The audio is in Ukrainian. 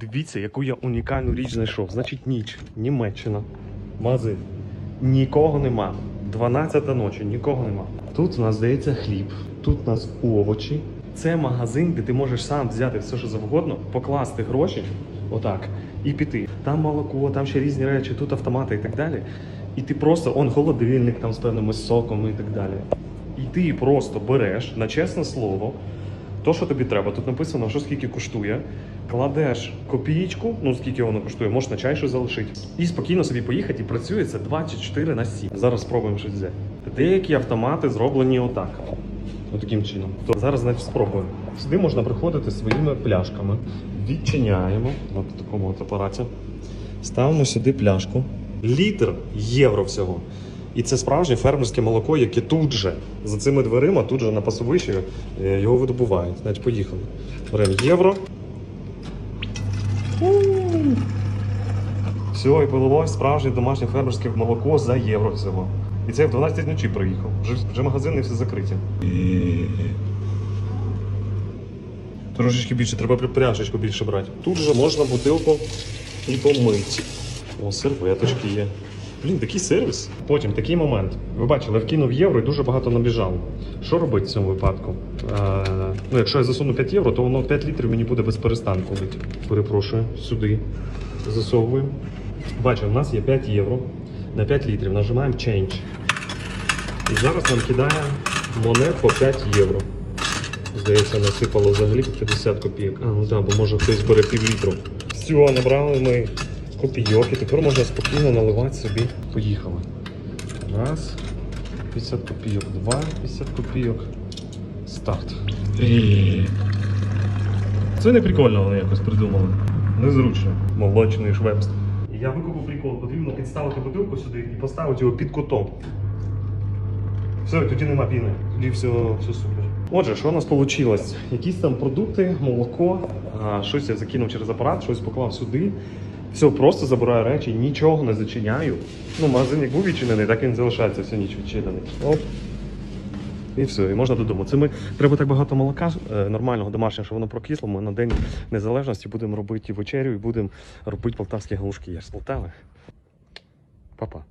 Дивіться, яку я унікальну річ знайшов. Значить, ніч, Німеччина, магазин. Нікого нема. 12 ночі, нікого нема. Тут у нас здається хліб, тут у нас овочі. Це магазин, де ти можеш сам взяти все, що завгодно, покласти гроші, отак, і піти. Там молоко, там ще різні речі, тут автомати і так далі. І ти просто, он холодильник там з певними соками і так далі. І ти просто береш на чесне слово, то, що тобі треба. Тут написано, що скільки коштує. Кладеш копієчку, ну скільки воно коштує, можеш на чай щось залишити. І спокійно собі поїхати і працює це 24 на 7. Зараз спробуємо щось взяти. Деякі автомати зроблені отак. Отаким чином. То зараз значить спробуємо. Сюди можна приходити своїми пляшками. Відчиняємо от в такому от апараті. Ставимо сюди пляшку. Літр євро всього. І це справжнє фермерське молоко, яке тут же, за цими дверима, тут же на пасовищі е, його видобувають. Значить, поїхали. Беремо євро. Все, і полилось справжнє домашнє фермерське молоко за євро всього. І це я в 12 ночі приїхав. Вже, вже магазини всі закриті. Трошечки більше, треба пряшечку більше брати. Тут же можна бутилку і помити. О, серветочки є. Блін, такий сервіс. Потім такий момент. Ви бачили, я вкинув євро і дуже багато набіжало. Що робити в цьому випадку? Е, ну, якщо я засуну 5 євро, то воно 5 літрів мені буде без перестанку. Перепрошую, сюди. Засовуємо. Бачимо, у нас є 5 євро на 5 літрів. Нажимаємо Change. І зараз нам кидає монет по 5 євро. Здається, насипало взагалі 50 копійок. А, ну так, бо може хтось бере пів літру. Все, набрали ми копійок і тепер можна спокійно наливати собі. Поїхали. Раз. 50 копійок, два, 50 копійок. Старт. Це не прикольно вони якось придумали. Незручно. Молочний швепст. Я викупив прикол, потрібно підставити бутилку сюди і поставити його під кутом. Все, тоді нема піни. Тоді все, все супер. Отже, що у нас вийшло? Якісь там продукти, молоко, щось я закинув через апарат, щось поклав сюди. Все, просто забираю речі, нічого не зачиняю. Ну, магазин як був відчинений, так він залишається, всю ніч відчинений. Оп. І все, і можна додому. Це ми треба так багато молока е, нормального домашнього, що воно прокисло. Ми на день незалежності будемо робити вечерю і будемо робити полтавські галушки. Я ж з Полтави. Па-па.